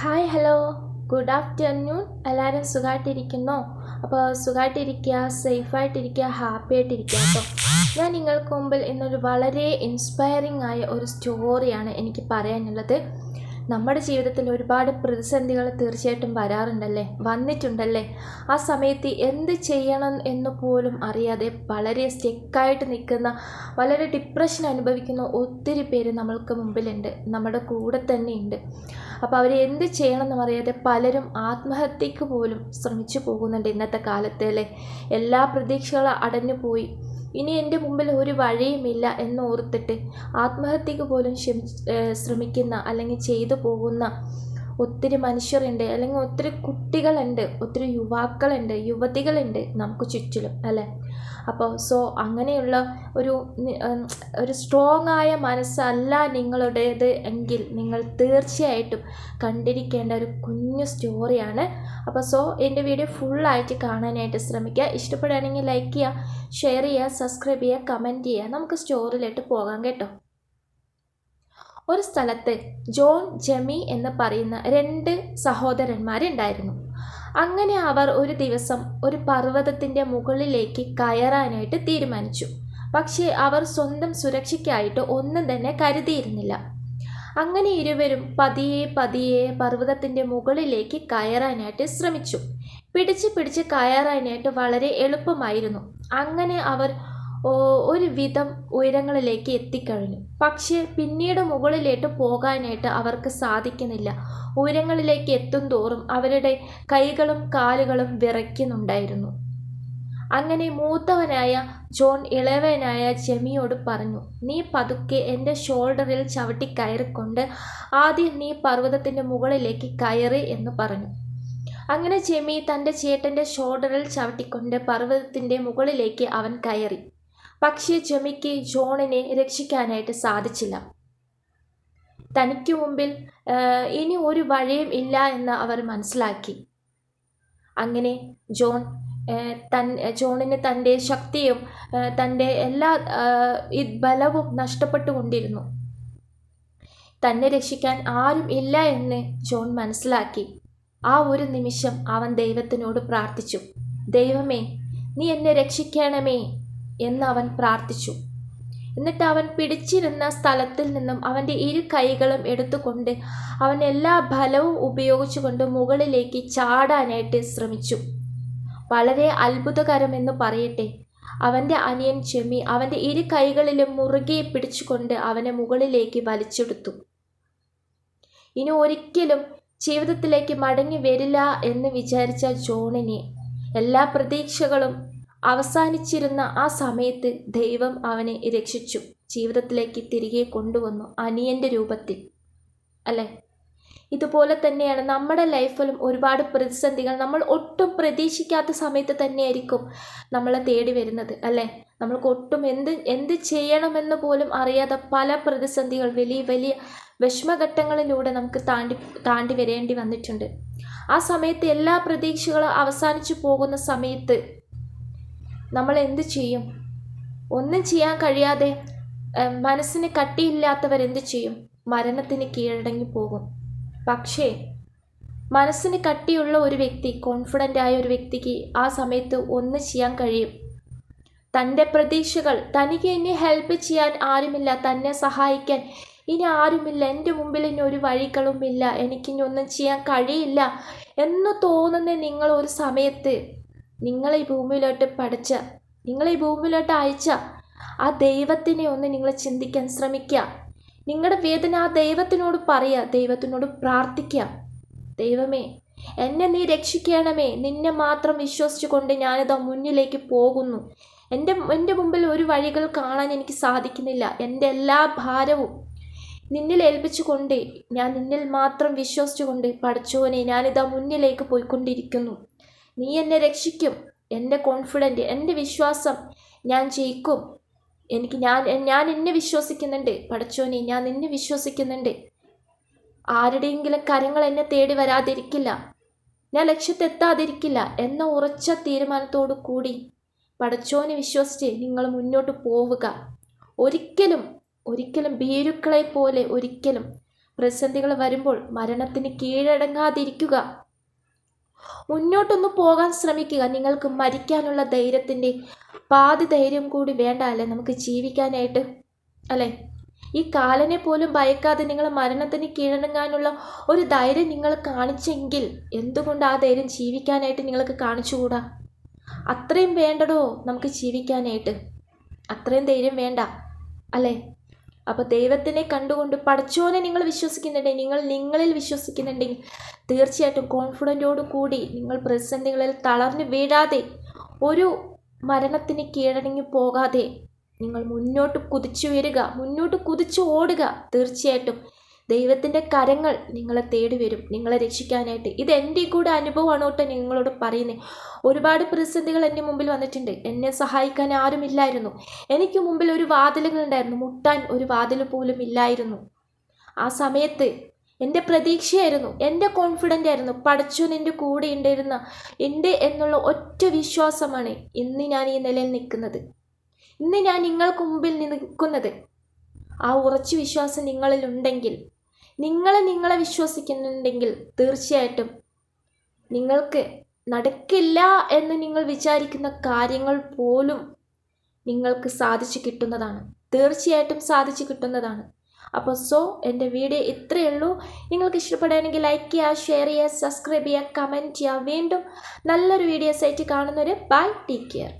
Hi hello good afternoon എല്ലാവരും സുഖമായിട്ടിരിക്കുന്നോ അപ്പോൾ സുഖമായിട്ടിരിക്കുക സേഫായിട്ടിരിക്കുക ഹാപ്പി ആയിട്ടിരിക്കുക കേട്ടോ ഞാൻ നിങ്ങൾക്ക് മുമ്പിൽ ഇന്നൊരു വളരെ ഇൻസ്പയറിംഗ് ആയ ഒരു സ്റ്റോറിയാണ് എനിക്ക് പറയാനുള്ളത്. നമ്മുടെ ജീവിതത്തിൽ ഒരുപാട് പ്രതിസന്ധികൾ തീർച്ചയായിട്ടും വരാറുണ്ടല്ലേ? വന്നിട്ടുണ്ടല്ലേ? ആ സമയത്ത് എന്ത് ചെയ്യണം എന്ന് പോലും അറിയാതെ വളരെ സ്റ്റെക്കായിട്ട് നിൽക്കുന്ന വളരെ ഡിപ്രഷൻ അനുഭവിക്കുന്ന ഒത്തിരി പേര് നമ്മൾക്ക് മുമ്പിലുണ്ട്. നമ്മുടെ കൂടെ തന്നെയുണ്ട്. അപ്പോൾ അവർ എന്ത് ചെയ്യണമെന്ന് അറിയാതെ പലരും ആത്മഹത്യക്ക് പോലും ശ്രമിച്ചു പോകുന്നുണ്ട് ഇന്നത്തെ കാലത്ത് അല്ലേ? എല്ലാ പ്രതീക്ഷകളും അടഞ്ഞു പോയി ഇനി എന്റെ മുമ്പിൽ ഒരു വഴിയുമില്ല എന്നോർത്തിട്ട് ആത്മഹത്യക്ക് പോലും ശ്രമിക്കുന്ന അല്ലെങ്കിൽ ചെയ്തു പോകുന്ന ഒത്തിരി മനുഷ്യരുണ്ട് അല്ലെങ്കിൽ ഒത്തിരി കുട്ടികളുണ്ട് ഒത്തിരി യുവാക്കളുണ്ട് യുവതികളുണ്ട് നമുക്ക് ചുറ്റിലും അല്ലേ? അപ്പോൾ സോ അങ്ങനെയുള്ള ഒരു ഒരു സ്ട്രോങ് ആയ മനസ്സല്ല നിങ്ങളുടേത് എങ്കിൽ നിങ്ങൾ തീർച്ചയായിട്ടും കണ്ടിരിക്കേണ്ട ഒരു കുഞ്ഞു സ്റ്റോറിയാണ് അപ്പോൾ സോ എന്റെ വീഡിയോ ഫുള്ളായിട്ട് കാണാനായിട്ട് ശ്രമിക്കുക. ഇഷ്ടപ്പെടുകയാണെങ്കിൽ ലൈക്ക് ചെയ്യുക ഷെയർ ചെയ്യുക സബ്സ്ക്രൈബ് ചെയ്യുക കമന്റ് ചെയ്യുക. നമുക്ക് സ്റ്റോറിയിലോട്ട് പോകാം കേട്ടോ. ഒരു സ്ഥലത്ത് ജോൺ ജെമി എന്ന് പറയുന്ന രണ്ട് സഹോദരന്മാരുണ്ടായിരുന്നു. അങ്ങനെ അവർ ഒരു ദിവസം ഒരു പർവതത്തിന്റെ മുകളിലേക്ക് കയറാനായിട്ട് തീരുമാനിച്ചു. പക്ഷേ അവർ സ്വന്തം സുരക്ഷയ്ക്കായിട്ട് ഒന്നും തന്നെ കരുതിയിരുന്നില്ല. അങ്ങനെ ഇരുവരും പതിയെ പതിയെ പർവതത്തിന്റെ മുകളിലേക്ക് കയറാനായിട്ട് ശ്രമിച്ചു. പിടിച്ച് പിടിച്ച് കയറാനായിട്ട് വളരെ എളുപ്പമായിരുന്നു. അങ്ങനെ അവർ ഒരു വിധം ഉയരങ്ങളിലേക്ക് എത്തിക്കഴിഞ്ഞു. പക്ഷേ പിന്നീട് മുകളിലേട്ട് പോകാനായിട്ട് അവർക്ക് സാധിക്കുന്നില്ല. ഉയരങ്ങളിലേക്ക് എത്തും തോറും അവരുടെ കൈകളും കാലുകളും വിറയ്ക്കുന്നുണ്ടായിരുന്നു. അങ്ങനെ മൂത്തവനായ ജോൺ ഇളവനായ ജെമിയോട് പറഞ്ഞു നീ പതുക്കെ എന്റെ ഷോൾഡറിൽ ചവിട്ടി കയറിക്കൊണ്ട് ആദ്യം നീ പർവതത്തിന്റെ മുകളിലേക്ക് കയറി എന്ന് പറഞ്ഞു. അങ്ങനെ ജെമി തന്റെ ചേട്ടന്റെ ഷോൾഡറിൽ ചവിട്ടിക്കൊണ്ട് പർവതത്തിന്റെ മുകളിലേക്ക് അവൻ കയറി. പക്ഷേ ജമിക്ക് ജോണിനെ രക്ഷിക്കാനായിട്ട് സാധിച്ചില്ല. തനിക്ക് മുമ്പിൽ ഇനി ഒരു വഴിയും ഇല്ല എന്ന് അവർ മനസ്സിലാക്കി. അങ്ങനെ ജോൺ തൻ ജോണിന് തന്റെ ശക്തിയും തന്റെ എല്ലാ ബലവും നഷ്ടപ്പെട്ടുകൊണ്ടിരുന്നു. തന്നെ രക്ഷിക്കാൻ ആരും ഇല്ല എന്ന് ജോൺ മനസ്സിലാക്കി. ആ ഒരു നിമിഷം അവൻ ദൈവത്തിനോട് പ്രാർത്ഥിച്ചു. ദൈവമേ നീ എന്നെ രക്ഷിക്കണമേ. എന്ന് അവൻ പ്രാർത്ഥിച്ചു. എന്നിട്ട് അവൻ പിടിച്ചിരുന്ന സ്ഥലത്തിൽ നിന്നും അവന്റെ ഇരു കൈകളും എടുത്തുകൊണ്ട് അവൻ എല്ലാ ബലവും ഉപയോഗിച്ചുകൊണ്ട് മുകളിലേക്ക് ചാടാനായിട്ട് ശ്രമിച്ചു. വളരെ അത്ഭുതകരമെന്ന് പറയട്ടെ. അവന്റെ അനിയൻ ചെമ്മി അവന്റെ ഇരു കൈകളിലും മുറുകെ പിടിച്ചുകൊണ്ട് അവനെ മുകളിലേക്ക് വലിച്ചെടുത്തു. ഇനി ഒരിക്കലും ജീവിതത്തിലേക്ക് മടങ്ങി വരില്ല എന്ന് വിചാരിച്ച ജോണിനെ എല്ലാ പ്രതീക്ഷകളും അവസാനിച്ചിരുന്ന ആ സമയത്ത് ദൈവം അവനെ രക്ഷിച്ചു. ജീവിതത്തിലേക്ക് തിരികെ കൊണ്ടുവന്നു അനിയന്റെ രൂപത്തിൽ. അല്ലേ? ഇതുപോലെ തന്നെയാണ് നമ്മുടെ ലൈഫിലും ഒരുപാട് പ്രതിസന്ധികൾ നമ്മൾ ഒട്ടും പ്രതീക്ഷിക്കാത്ത സമയത്ത് തന്നെയായിരിക്കും നമ്മളെ തേടി വരുന്നത് അല്ലേ? നമ്മൾക്ക് ഒട്ടും എന്ത് എന്ത് ചെയ്യണമെന്ന് പോലും അറിയാതെ പല പ്രതിസന്ധികൾ വലിയ വലിയ വിഷമഘട്ടങ്ങളിലൂടെ നമുക്ക് താണ്ടി താണ്ടി വരേണ്ടി വന്നിട്ടുണ്ട്. ആ സമയത്ത് എല്ലാ പ്രതീക്ഷകളും അവസാനിച്ചു പോകുന്ന സമയത്ത് നമ്മൾ എന്ത് ചെയ്യും? ഒന്നും ചെയ്യാൻ കഴിയാതെ മനസ്സിന് കട്ടിയില്ലാത്തവർ എന്ത് ചെയ്യും? മരണത്തിന് കീഴടങ്ങി പോകും. പക്ഷേ മനസ്സിന് കട്ടിയുള്ള ഒരു വ്യക്തി കോൺഫിഡന്റ് ആയ ഒരു വ്യക്തിക്ക് ആ സമയത്ത് ഒന്ന് ചെയ്യാൻ കഴിയും. തന്റെ പ്രതീക്ഷകൾ തനിക്ക് ഇനി ഹെൽപ്പ് ചെയ്യാൻ ആരുമില്ല തന്നെ സഹായിക്കാൻ ഇനി ആരുമില്ല എന്റെ മുമ്പിൽ ഇനി ഒരു വഴികളുമില്ല എനിക്കിനി ഒന്നും ചെയ്യാൻ കഴിയില്ല എന്ന് തോന്നുന്ന നിങ്ങൾ ഒരു സമയത്ത് നിങ്ങളെ ഈ ഭൂമിയിലോട്ട് പഠിച്ച നിങ്ങളെ ഈ ഭൂമിയിലോട്ട് അയച്ച ആ ദൈവത്തിനെ ഒന്ന് നിങ്ങൾ ചിന്തിക്കാൻ ശ്രമിക്കുക. നിങ്ങളുടെ വേദന ആ ദൈവത്തിനോട് പറയുക ദൈവത്തിനോട് പ്രാർത്ഥിക്കുക. ദൈവമേ എന്നെ നീ രക്ഷിക്കണമേ. നിന്നെ മാത്രം വിശ്വസിച്ചുകൊണ്ട് ഞാനിതാ മുന്നിലേക്ക് പോകുന്നു. എന്റെ എന്റെ മുമ്പിൽ ഒരു വഴികൾ കാണാൻ എനിക്ക് സാധിക്കുന്നില്ല. എന്റെ എല്ലാ ഭാരവും നിന്നിൽ ഏൽപ്പിച്ചുകൊണ്ട് ഞാൻ നിന്നിൽ മാത്രം വിശ്വസിച്ചുകൊണ്ട് പഠിച്ചോനെ ഞാനിതാ മുന്നിലേക്ക് പോയിക്കൊണ്ടിരിക്കുന്നു. നീ എന്നെ രക്ഷിക്കും. എന്റെ കോൺഫിഡന്റ് എന്റെ വിശ്വാസം ഞാൻ ജയിക്കും. എനിക്ക് ഞാൻ ഞാൻ എന്നെ വിശ്വസിക്കുന്നുണ്ട്. പടച്ചോനെ ഞാൻ നിന്നെ വിശ്വസിക്കുന്നുണ്ട്. ആരുടെയെങ്കിലും കരങ്ങൾ എന്നെ തേടി വരാതിരിക്കില്ല. ഞാൻ ലക്ഷ്യത്തെത്താതിരിക്കില്ല എന്ന ഉറച്ച തീരുമാനത്തോടു കൂടി പടച്ചോനെ വിശ്വസിച്ച് നിങ്ങൾ മുന്നോട്ട് പോവുക. ഒരിക്കലും ഒരിക്കലും ഭീരുക്കളെ പോലെ ഒരിക്കലും പ്രതിസന്ധികൾ വരുമ്പോൾ മരണത്തിന് കീഴടങ്ങാതിരിക്കുക. മുന്നോട്ടൊന്ന് പോകാൻ ശ്രമിക്കുക. നിങ്ങൾക്ക് മരിക്കാനുള്ള ധൈര്യത്തിന്റെ പാതി ധൈര്യം കൂടി വേണ്ട അല്ലേ? നമുക്ക് ജീവിക്കാനായിട്ട് അല്ലേ? ഈ കാലനെ പോലും ഭയക്കാതെ നിങ്ങൾ മരണത്തിന് കീഴടങ്ങാനുള്ള ഒരു ധൈര്യം നിങ്ങൾ കാണിച്ചെങ്കിൽ എന്തുകൊണ്ട് ആ ധൈര്യം ജീവിക്കാനായിട്ട് നിങ്ങൾക്ക് കാണിച്ചുകൂടാ? അത്രയും വേണ്ടടോ നമുക്ക് ജീവിക്കാനായിട്ട്. അത്രയും ധൈര്യം വേണ്ട അല്ലേ? അപ്പോൾ ദൈവത്തിനെ കണ്ടുകൊണ്ട് പഠിച്ചോനെ നിങ്ങൾ വിശ്വസിക്കുന്നുണ്ടെങ്കിൽ നിങ്ങൾ നിങ്ങളിൽ വിശ്വസിക്കുന്നുണ്ടെങ്കിൽ തീർച്ചയായിട്ടും കോൺഫിഡന്റോടു കൂടി നിങ്ങൾ പ്രതിസന്ധികളിൽ തളർന്നു വീഴാതെ ഒരു മരണത്തിന് കീഴടങ്ങി പോകാതെ നിങ്ങൾ മുന്നോട്ട് കുതിച്ചു വരിക മുന്നോട്ട് കുതിച്ചു ഓടുക. തീർച്ചയായിട്ടും ദൈവത്തിന്റെ കരങ്ങൾ നിങ്ങളെ തേടി വരും നിങ്ങളെ രക്ഷിക്കാനായിട്ട്. ഇത് എന്റെ കൂടെ അനുഭവമാണ് കേട്ടോ നിങ്ങളോട് പറയുന്നത് ഒരുപാട് പ്രതിസന്ധികൾ എന്റെ മുമ്പിൽ വന്നിട്ടുണ്ട്. എന്നെ സഹായിക്കാൻ ആരുമില്ലായിരുന്നു എനിക്ക് മുമ്പിൽ ഒരു വാതിലുകൾ ഉണ്ടായിരുന്നു. മുട്ടാൻ ഒരു വാതിൽ പോലും ഇല്ലായിരുന്നു. ആ സമയത്ത് എന്റെ പ്രതീക്ഷയായിരുന്നു എന്റെ കോൺഫിഡന്റ് ആയിരുന്നു. പഠിച്ചോൻ എന്റെ കൂടെ ഉണ്ടായിരുന്ന എന്റെ എന്നുള്ള ഒറ്റ വിശ്വാസമാണ് ഇന്ന് ഞാൻ ഈ നിലയിൽ നിൽക്കുന്നത്. ഇന്ന് ഞാൻ നിങ്ങൾക്ക് മുമ്പിൽ നിൽക്കുന്നത്. ആ ഉറച്ച വിശ്വാസം നിങ്ങളിലുണ്ടെങ്കിൽ നിങ്ങൾ നിങ്ങളെ വിശ്വസിക്കുന്നുണ്ടെങ്കിൽ തീർച്ചയായിട്ടും നിങ്ങൾക്ക് നടക്കില്ല എന്ന് നിങ്ങൾ വിചാരിക്കുന്ന കാര്യങ്ങൾ പോലും നിങ്ങൾക്ക് സാധിച്ചു കിട്ടുന്നതാണ്. തീർച്ചയായിട്ടും സാധിച്ചു കിട്ടുന്നതാണ്. അപ്പോൾ സോ എന്റെ വീഡിയോ ഇത്രയേ ഉള്ളൂ. നിങ്ങൾക്ക് ഇഷ്ടപ്പെടുകയാണെങ്കിൽ ലൈക്ക് ചെയ്യുക ഷെയർ ചെയ്യുക സബ്സ്ക്രൈബ് ചെയ്യുക കമന്റ് ചെയ്യുക. വീണ്ടും നല്ലൊരു വീഡിയോസ് ആയിട്ട് കാണുന്നവർ ബൈ ടേക്ക് കെയർ